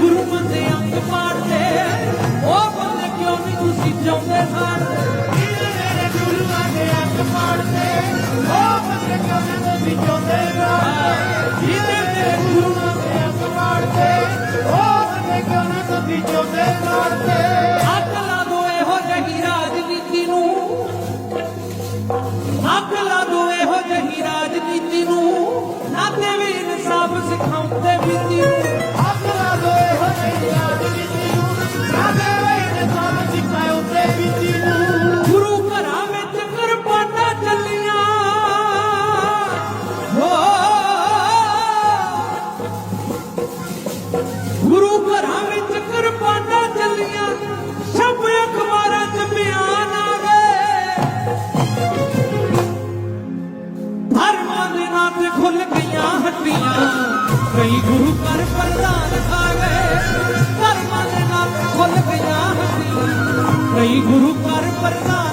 ਗੁਰੂ ਅੰਗ ਪਾੜਦੇ। ਉਹ ਬੰਦੇ ਕਿਉਂ ਨਹੀਂ ਤੁਸੀਂ ਚਾਹੁੰਦੇ ਸਾਡੇ ਮੇਰੇ ਗੁਰੂਆਂ ਦੇ ਅੰਗ ਪਾੜਦੇ। ਉਹ ਬੰਦੇ ਕਿਉਂ ਨਾ ਤੁਸੀਂ ਚਾਹੁੰਦੇ ਰਾਜ ਜਿਹਦੇ ਮੇਰੇ ਗੁਰੂਆਂ ਦੇ ਅੱਖ ਪਾੜਦੇ। ਉਹ ਬੰਦੇ ਕਿਉਂ ਨਾ ਤੁਸੀਂ ਚਾਹੁੰਦੇ ਰਾਜ ਅੱਗ ਲਾ ਦੋ ਇਹੋ ਜਿਹੀ ਰਾਜਨੀਤੀ ਨੂੰ। ਅੱਗ ਲਾ ਦੋ ਇਹੋ ਜਿਹੀ ਰਾਜਨੀਤੀ ਨੂੰ। ਨਾ ਦੇਵੀ ਤੇ ਖੁੱਲ ਗਈਆਂ ਹੱਟੀਆਂ ਕਈ ਗੁਰੂ ਘਰ ਪ੍ਰਧਾਨ ਆ ਗਏ ਧਰਮਾਂ ਦੇ ਨਾਂ ਖੁੱਲ ਗਈਆਂ ਹੱਟੀਆਂ ਕਈ ਗੁਰੂ ਘਰ ਪ੍ਰਧਾਨ